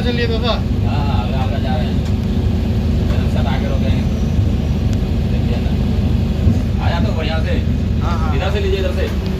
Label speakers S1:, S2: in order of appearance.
S1: का चलिए ना आया तो बढ़िया से
S2: हाँ
S1: इधर से लीजिए इधर से